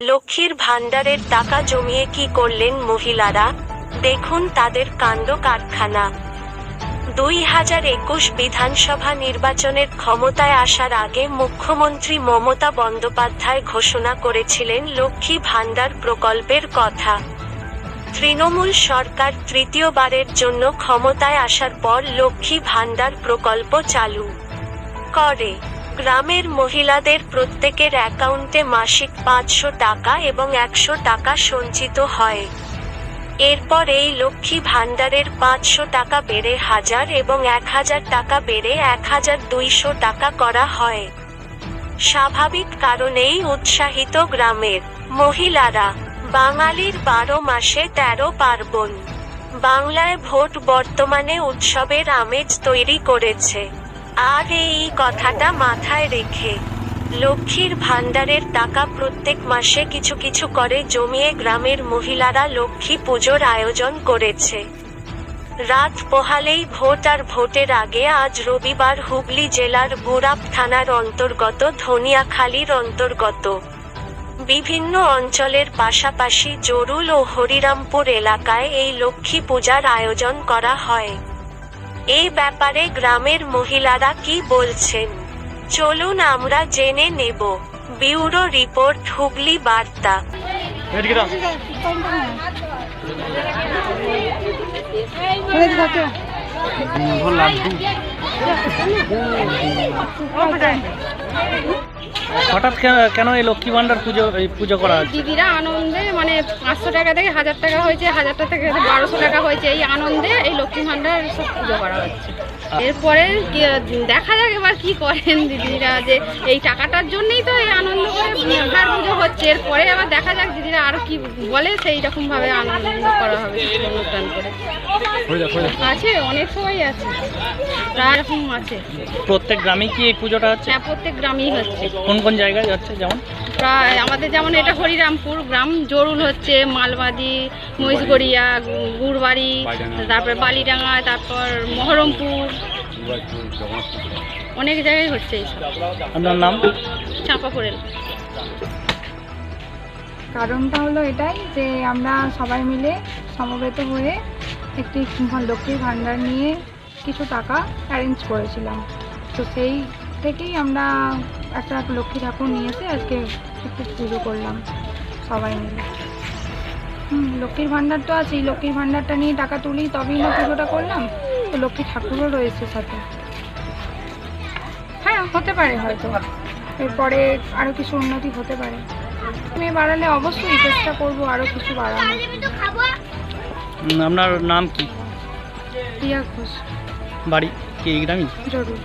লক্ষ্মীর ভাণ্ডারের টাকা জমিয়ে কি করলেন মহিলারা? দেখুন তাদের কাণ্ড কারখানা। দুই হাজার একুশ বিধানসভা নির্বাচনের ক্ষমতায় আসার আগে মুখ্যমন্ত্রী মমতা বন্দ্যোপাধ্যায় ঘোষণা করেছিলেন লক্ষ্মী ভাণ্ডার প্রকল্পের কথা। তৃণমূল সরকার তৃতীয়বারের জন্য ক্ষমতায় আসার পর লক্ষ্মী ভাণ্ডার প্রকল্প চালু করে। গ্রামের মহিলাদের প্রত্যেকের অ্যাকাউন্টে মাসিক পাঁচশো টাকা এবং একশো টাকা সঞ্চিত হয়। এরপর এই লক্ষ্মী ভাণ্ডারের পাঁচশো টাকা বেড়ে হাজার এবং এক হাজার টাকা বেড়ে এক হাজার দুইশো টাকা করা হয়। স্বাভাবিক কারণেই উৎসাহিত গ্রামের মহিলারা, বাঙালির বারো মাসে তেরো পার্বণ, বাংলায় ভোট বর্তমানে উৎসবের আমেজ তৈরি করেছে। আর এই কথাটা মাথায় রেখে লক্ষ্মীর ভাণ্ডারের টাকা প্রত্যেক মাসে কিছু কিছু করে জমিয়ে গ্রামের মহিলারা লক্ষ্মী পুজোর আয়োজন করেছে। রাত পোহালেই ভোট আর ভোটের আগে আজ রবিবার হুগলি জেলার বুড়াপ থানার অন্তর্গত ধনিয়াখালীর অন্তর্গত। বিভিন্ন অঞ্চলের পাশাপাশি জরুল ও হরিরামপুর এলাকায় এই লক্ষ্মী পূজার আয়োজন করা হয়। এই ব্যাপারে গ্রামের মহিলারা কি বলছেন? চলুন আমরা জেনে নেব। বিউরো রিপোর্ট হুগলি বার্তা। হঠাৎ কেন- এই লক্ষ্মী ভান্ডার পুজো পুজো করা দিদিরা আনন্দে মানে পাঁচশো টাকা থেকে হাজার টাকা হয়েছে হাজার টাকা থেকে বারোশো টাকা হয়েছে এই আনন্দে এই লক্ষ্মী ভান্ডার সব পুজো করা হচ্ছে। এরপরে দেখা যাক এবার কি করেন দিদিরা যে এই টাকাটার জন্যই তো এই আনন্দ করে হচ্ছে। এরপরে আবার দেখা যাক দিদিরা আরও কি বলে সেই রকম ভাবে আনন্দ করা হবে অনুষ্ঠান করে। আছে অনেক সবাই আছে। প্রায় রকম আছে। প্রত্যেক গ্রামে কি এই পুজোটা হচ্ছে? হ্যাঁ প্রত্যেক গ্রামেই হচ্ছে। কোন কোন জায়গায় হচ্ছে যেমন? প্রায় আমাদের যেমন এটা হরিরামপুর গ্রাম জরুল হচ্ছে মালবাদি মহিষগড়িয়া গুড়বাড়ি তারপর বালিডাঙ্গা তারপর মহরমপুর। অনেক জায়গায় হচ্ছে এইসব। আপনার নাম? চাপা পড়েন কারণটা হলো এটাই যে আমরা সবাই মিলে সমবেত হয়ে একটি লক্ষ্মীর ভাণ্ডার নিয়ে কিছু টাকা অ্যারেঞ্জ করেছিলাম। তো সেই থেকেই আমরা একটা লক্ষ্মী ঠাকুর নিয়ে এসে আজকে একটু পুজো করলাম সবাই মিলে। হুম, লক্ষ্মীর ভাণ্ডার তো আছেই, লক্ষ্মীর ভাণ্ডারটা নিয়ে টাকা তুলি তবেই না পুজোটা করলাম। তো লক্ষ্মী ঠাকুরও রয়েছে সাথে। হ্যাঁ হতে পারে হয়তো। এরপরে আরও কিছু উন্নতি হতে পারে। মেয়ে বাড়ালে অবশ্যই চেষ্টা করব আরও কিছু বাড়ানো আপনার নাম কি? প্রিয়া ঘোষ। বাড়ি কি গ্রামই জরুর।